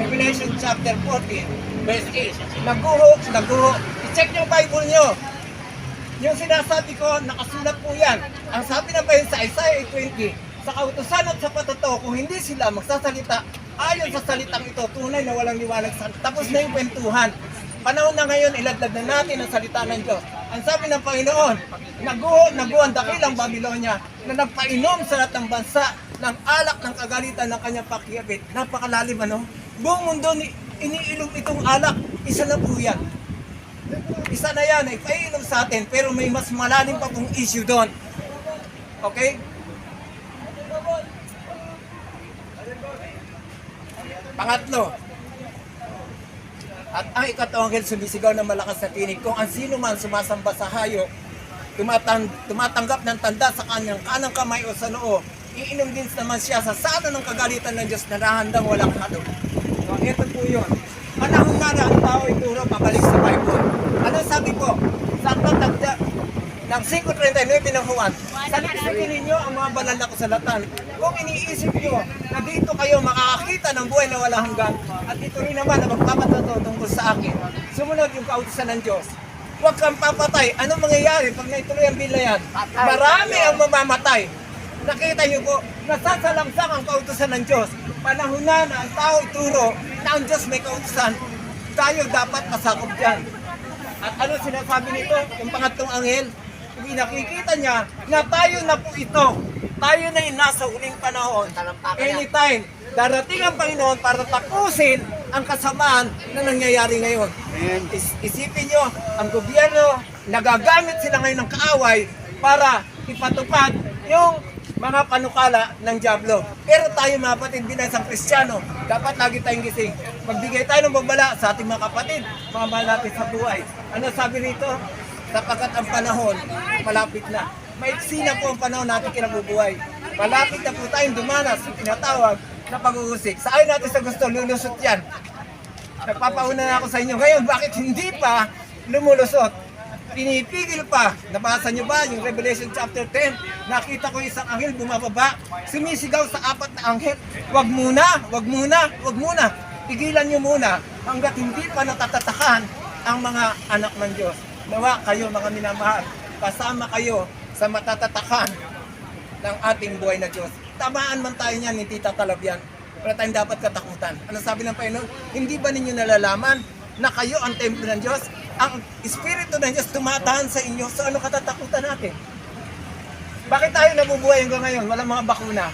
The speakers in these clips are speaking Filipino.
Revelation chapter 14, verse 8. Naguho, naguho. I-check yung Bible nyo. Yung sinasabi ko, nakasulat po yan. Ang sabi ng Bible sa Isaiah 8.20, sa kautusan at sa patuto, kung hindi sila magsasalita, ayon sa salitang ito, tunay na walang liwanag sa Tapos na yung kwentuhan. Panahon na ngayon, iladlad na natin ang salita ng Diyos. Ang sabi ng Panginoon, naguho, naguho ang dakilang Babylonia na nagpainom sa lahat ng bansa ng alak ng kagalitan ng kanyang pakiyapit. Napakalalim ano? Buong mundo ni, iniinom itong alak. Isa na po yan. Isa na yan, ay painom sa atin, pero may mas malalim pa pong issue doon. Okay? Pangatlo, at ang ikatanggel sumisigaw ng malakas na tinig kung ang sino man sumasamba sa hayop, tumatang, tumatanggap ng tanda sa kanyang kanang kamay o sa noo, iinom din naman siya sa sana ng kagalitan ng Diyos na nahandang walang halo. Ito po yun. Panahon na na ang tao ituro pabalik sa Bible. Ano sabi po? Sa tagda ng 5.39 ng Juan, Saliksikin ninyo ang mga banal na kasalatan. Kung iniisip nyo na dito kayo makakakita ng buhay na wala hanggan, at ito rin naman na magpapatato tungkol sa akin, sumunod yung kautusan ng Diyos. Huwag kang papatay. Anong mangyayari pag naituloy ang bilayan? Marami ang mamamatay. Nakita niyo po, nasasalamsang ang kautusan ng Diyos. Panahon na na ang tao ituro na ang Diyos may kautusan. Tayo dapat masakop dyan. At ano sinasabi nito? Yung pangatlong anghel, nakikita niya na tayo na po ito. Tayo na yung nasa huling panahon. Anytime, darating ang Panginoon para tapusin ang kasamaan na nangyayari ngayon. Is- isipin nyo, ang gobyerno, nagagamit sila ngayon ng kaaway para ipatupad yung mga panukala ng Diablo. Pero tayo mga kapatid, bilang isang Kristiyano, dapat lagi tayong gising. Magbigay tayo ng babala sa ating mga kapatid, mga mahal natin sa buhay. Ano sabi rito? Sapagkat ang panahon, malapit na. Maiksi na po ang panahon natin kinabubuhay. Malapit na po tayong dumanas sa tinatawag na pag-uusik. Sa ayon natin sa gusto, lulusot yan. Nagpapauna na ako sa inyo. Ngayon, bakit hindi pa lumulusot? Pinipigil pa. Nabasa niyo ba yung Revelation chapter 10? Nakita ko isang anghel bumababa, sumisigaw sa apat na anghel. Wag muna, wag muna, wag muna. Pigilan niyo muna hanggat hindi pa natatatakan ang mga anak ng Diyos. Nawa kayo mga minamahal, kasama kayo sa matatatakan ng ating buhay na Diyos. Tamaan man tayo niyan, hindi tatalab yan. Wala tayong dapat katakutan. Ano sabi ng Panginoon? Hindi ba ninyo nalalaman na kayo ang templo ng Diyos? Ang Espiritu ng Diyos tumatahan sa inyo. So ano katatakutan natin? Bakit tayo nabubuhay hanggang ngayon? Walang mga bakuna.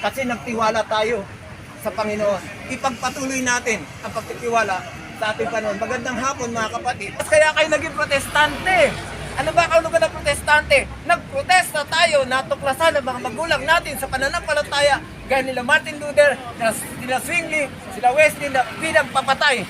Kasi nagtiwala tayo sa Panginoon. Ipagpatuloy natin ang pagtitiwala sa ating panahon. Magandang hapon mga kapatid. Kaya kayo naging protestante. Ano ba ang lugar ng protestante? Nagprotesta tayo, natuklasan ng mga magulang natin sa pananampalataya gaya nila Martin Luther, sila Zwingli, sila Wesley na bilang papatay.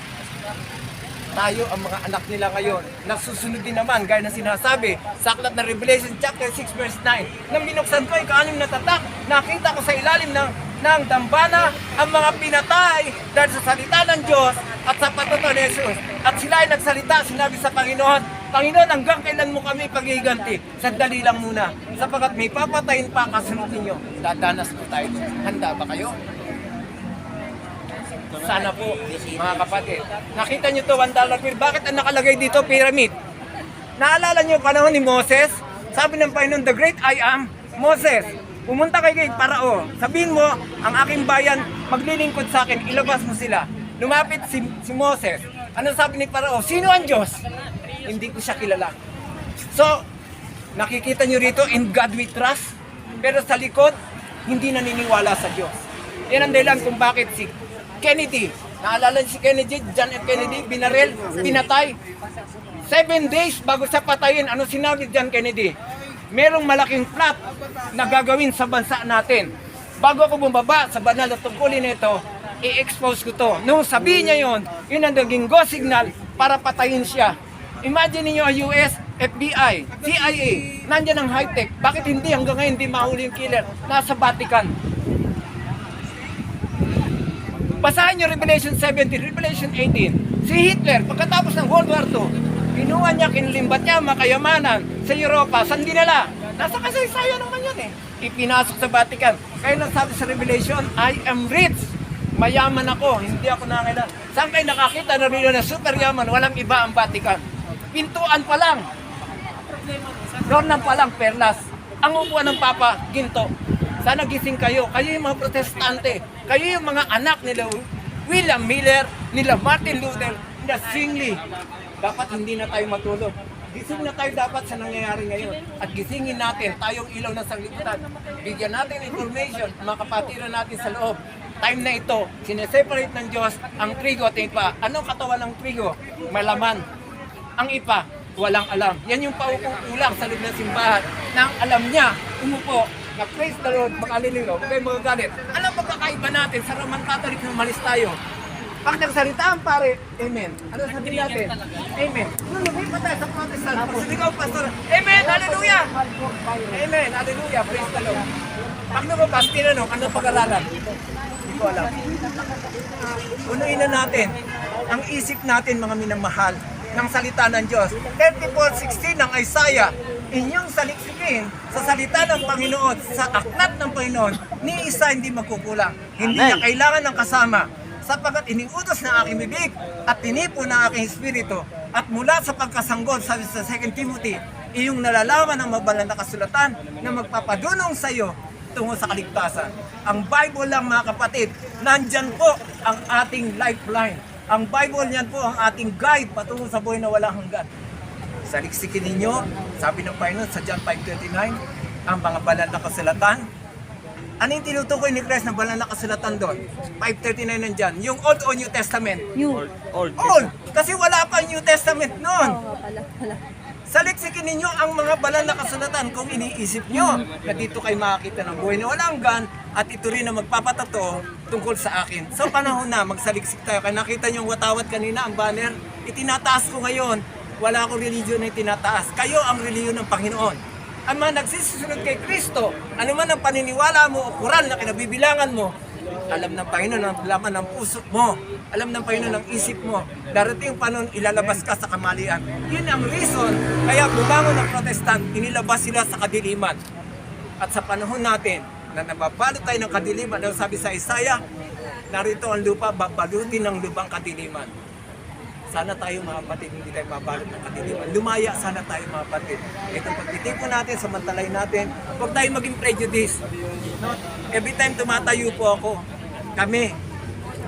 Tayo ang mga anak nila ngayon. Nagsusunod din naman, gaya na sinasabi sa aklat ng Revelation chapter 6 verse 9. Nang binuksan ko, ikanim na tatak, nakita ko sa ilalim ng, ng dambana ang mga pinatay dahil sa salita ng Diyos at sa patuto ni Jesus. At sila ay nagsalita, sinabi sa Panginoon, Panginoon, hanggang kailan mo kami pagiganti? Sandali lang muna. Sapagat may papatayin pa kasunod ninyo. Dadanas po tayo. Handa ba kayo? Sana po, mga kapatid. Nakita nyo to, one dollar bill. Bakit ang nakalagay dito, pyramid? Naalala nyo panahon ni Moses? Sabi ng Panginoon, the great I am, Moses, pumunta kay kay Parao. Sabihin mo, ang aking bayan, maglilingkod sa akin, ilabas mo sila. Lumapit si, si Moses. Ano sabi ni Parao? Sino ang Diyos? Hindi ko siya kilala. So, nakikita nyo rito, in God we trust. Pero sa likod, hindi naniniwala sa Diyos. Yan ang dahilan kung bakit si Kennedy, naalala si Kennedy, John F. Kennedy, binarel, pinatay. Seven days bago sa patayin, ano sinabi John Kennedy? Merong malaking plot na gagawin sa bansa natin. Bago ako bumaba sa banal na tungkulin nito, i-expose ko to. Nung sabihin niya yon, yun ang naging go signal para patayin siya. Imagine niyo ang US, FBI, CIA, nandyan ang high-tech. Bakit hindi hanggang ngayon hindi mahuli yung killer? Nasa Vatican. Basahin niyo Revelation 17, Revelation 18. Si Hitler, pagkatapos ng World War II, kinuha niya, kinlimbat niya makayamanan sa Europa. Saan dinala? Nasa kasaysayan naman yun eh. Ipinasok sa Vatican. Kaya nang sabi sa Revelation, I am rich. Mayaman ako, hindi ako nangailan. Saan kayo nakakita na rin na super yaman, walang iba ang Vatican? Pintuan pa lang. Doon lang pa lang, perlas. Ang upuan ng Papa, ginto. Sana gising kayo. Kayo yung mga protestante. Kayo yung mga anak nila William Miller, nila Martin Luther, nila Zwingli. Dapat hindi na tayo matulog. Gising na tayo dapat sa nangyayari ngayon. At gisingin natin tayong ilaw ng sanglibutan. Bigyan natin information, mga kapatiran natin sa loob. Time na ito, sineseparate ng Diyos ang trigo at ipa. Anong katawan ng trigo? Malaman. Ang ipa, walang alam. Yan yung paupong ulang sa loob ng simbahan na ang alam niya, umupo, na praise the Lord, makalilino, huwag kayong magagalit. Alam ba kakaiba natin sa Roman Catholic na malis tayo? Pag nagsalita ang pare, Amen. Ano sabihin natin? Amen. Nung lumipat tayo sa Protestant, pag sumigaw ang pastor, Amen, Hallelujah! Amen, Hallelujah, praise the Lord. Pag lumabas, tinanong, ano pag-aralan? Hindi ko alam. Unuin na natin ang isip natin mga minamahal ng salita ng Diyos. 34.16 ng Isaiah, inyong saliksikin sa salita ng Panginoon, sa aklat ng Panginoon, ni isa hindi magkukulang. Hindi niya kailangan ng kasama sapagkat iniutos na aking bibig at tinipo na aking espiritu at mula sa pagkasanggol sa, sa 2 Timothy, iyong nalalaman ng mabalang na kasulatan na magpapadunong sa iyo tungo sa kaligtasan. Ang Bible lang mga kapatid, nandyan po ang ating lifeline. Ang Bible niyan po ang ating guide patungo sa buhay na walang hanggan. Saliksikin ninyo, sabi ng Panginoon sa John 5.39, ang mga banal na kasulatan. Ano yung tinutukoy ni Christ na banal na kasulatan doon? 5.39 nandyan. Yung Old o New Testament? New. Old. Kasi wala pa New Testament noon. Oo nga pala. pala. Saliksikin ninyo ang mga banal na kasulatan kung iniisip nyo na dito kayo makakita ng buhay na walang hanggan at ito rin na magpapatato tungkol sa akin. Sa panahon na magsaliksik tayo, kaya nakita nyo yung watawat kanina, ang banner, itinataas ko ngayon. Wala akong religion na itinataas. Kayo ang reliyon ng Panginoon. Ang mga nagsisisunod kay Kristo, ano man ang paniniwala mo o kural na kinabibilangan mo, alam ng Panginoon ang laman ng puso mo. Alam ng Panginoon ang isip mo. Darating yung panahon, ilalabas ka sa kamalian. Yun ang reason, kaya bumangon ng protestant, inilabas sila sa kadiliman. At sa panahon natin, na nababalot tayo ng kadiliman, ano sabi sa Isaiah, narito ang lupa, babalutin ng lubang kadiliman. Sana tayo mga kapatid, hindi tayo mabalot ng kadiliman. Lumaya sana tayo mga kapatid. Itong pagtitipon natin, samantalay natin, huwag tayo maging prejudice. No? Every time tumatayo po ako, kami,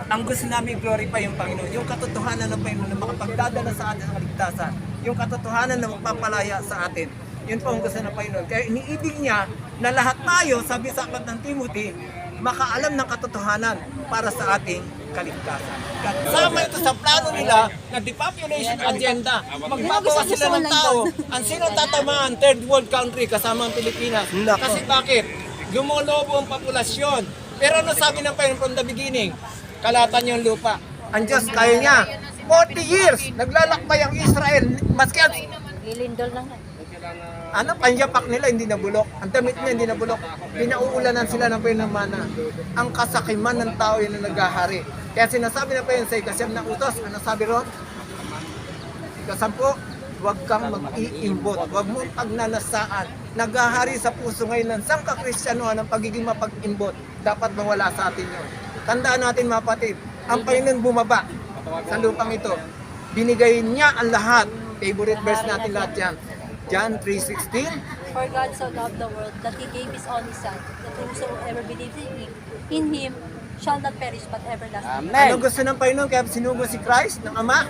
ang gusto namin glorify yung Panginoon, yung katotohanan ng Panginoon na makapagdadala sa atin ng kaligtasan, yung katotohanan na magpapalaya sa atin. Yun po ang gusto ng Panginoon. Kaya iniibig niya na lahat tayo, sabi sa aklat ng Timothy, makaalam ng katotohanan para sa ating kaligtasan. Kasama ito sa plano nila na depopulation agenda. Magbabawas sila ng tao. Ang sino tatamaan? Third world country kasama ang Pilipinas. Kasi bakit? Lumolobo ang populasyon. Pero ano sabi ng Panginoon from the beginning? Kalatan yung lupa. Ang Diyos kaya niya. 40 years, naglalakbay ang Israel. Maski ang Lilindol na nga. ano, panyapak nila hindi nabulok. Ang damit nila hindi nabulok. Pinauulanan sila ng pinamana. Ang kasakiman ng tao yun ang naghahari. Kaya sinasabi na pa yun sa ikasyam na utos, ano sabi ron? Ikasampo, huwag kang mag-iimbot. Huwag mo pagnanasaan. Naghahari sa puso ngayon ng sangka kristyanohan ang pagiging mapag-imbot. Dapat mawala sa atin yun. Tandaan natin mga kapatid, ang Panginoon bumaba sa lupang ito. Binigay niya ang lahat. Favorite verse natin lahat yan. John 3.16 For God so loved the world that He gave His only Son, that whosoever believes in Him, in Him shall not perish but everlasting. Ano gusto ng Panginoon kaya sinugo si Christ ng Ama?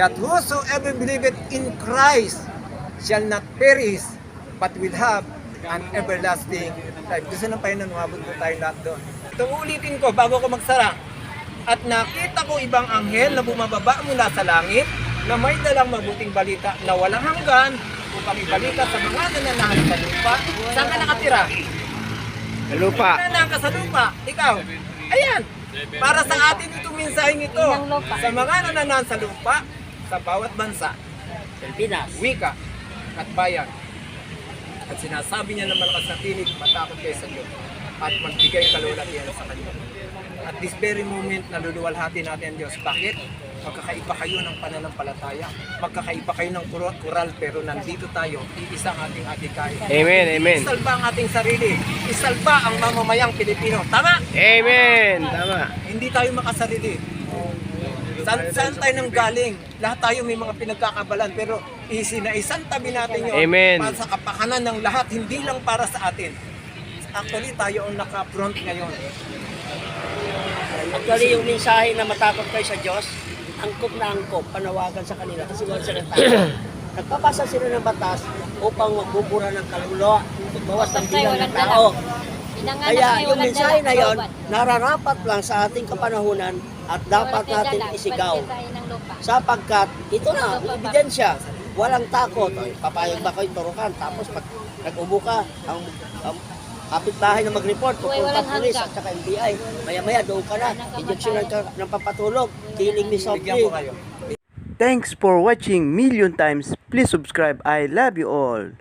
That whosoever believeth in Christ shall not perish but will have an everlasting life. Gusto ng Panginoon, umabot po tayo lahat doon. Itong ulitin ko bago ko magsara. At nakita ko ibang anghel na bumababa mula sa langit na may dalang mabuting balita na walang hanggan upang ibalita sa mga nananahan sa lupa. Saan ka nakatira? Sa lupa. Nananahan ka sa lupa. Ikaw. Ayan. Para sa atin ito. Inang lupa. Sa mga nananahan sa lupa, sa bawat bansa, Pilipinas. wika, at bayan. At sinasabi niya ng malakas na tinig, matakot kayo sa Diyos at magbigay kalulatian sa Kanya. At this very moment, naluluwalhati natin ang Diyos. Bakit? Magkakaiba kayo ng pananampalataya. Magkakaiba kayo ng kural, pero nandito tayo, iisa ang ating adikain. Amen, amen. Isalba ang ating sarili. Isalba ang mamamayang Pilipino. Tama! Amen. Tama. Hindi tayo makasarili. Saan, saan tayo nang galing? Lahat tayo may mga pinagkakabalan pero isinaisan tabi natin yun Amen. para sa kapakanan ng lahat, hindi lang para sa atin. Actually, tayo ang naka-front ngayon. Actually, yung mensahe na matakot kayo sa Diyos, angkop na angkop, panawagan sa kanila kasi wala sila tayo. Nagpapasa sila ng batas upang magbubura ng kaluluwa, magbawas ng bilang ng tao. Kaya yung mensahe na yon, nararapat lang sa ating kapanahunan at dapat natin isigaw. Sapagkat ito na, ang ebidensya, walang takot. Ay, papayag ba kayo turukan? Tapos pag nag-ubo ka, ang, ang kapitbahay na mag-report, pupunta hanggang. at saka NBI. Maya-maya doon ka na, injeksyonan ka ng papatulog, killing me Bigyan softly. Thanks for watching million times. Please subscribe. I love you all.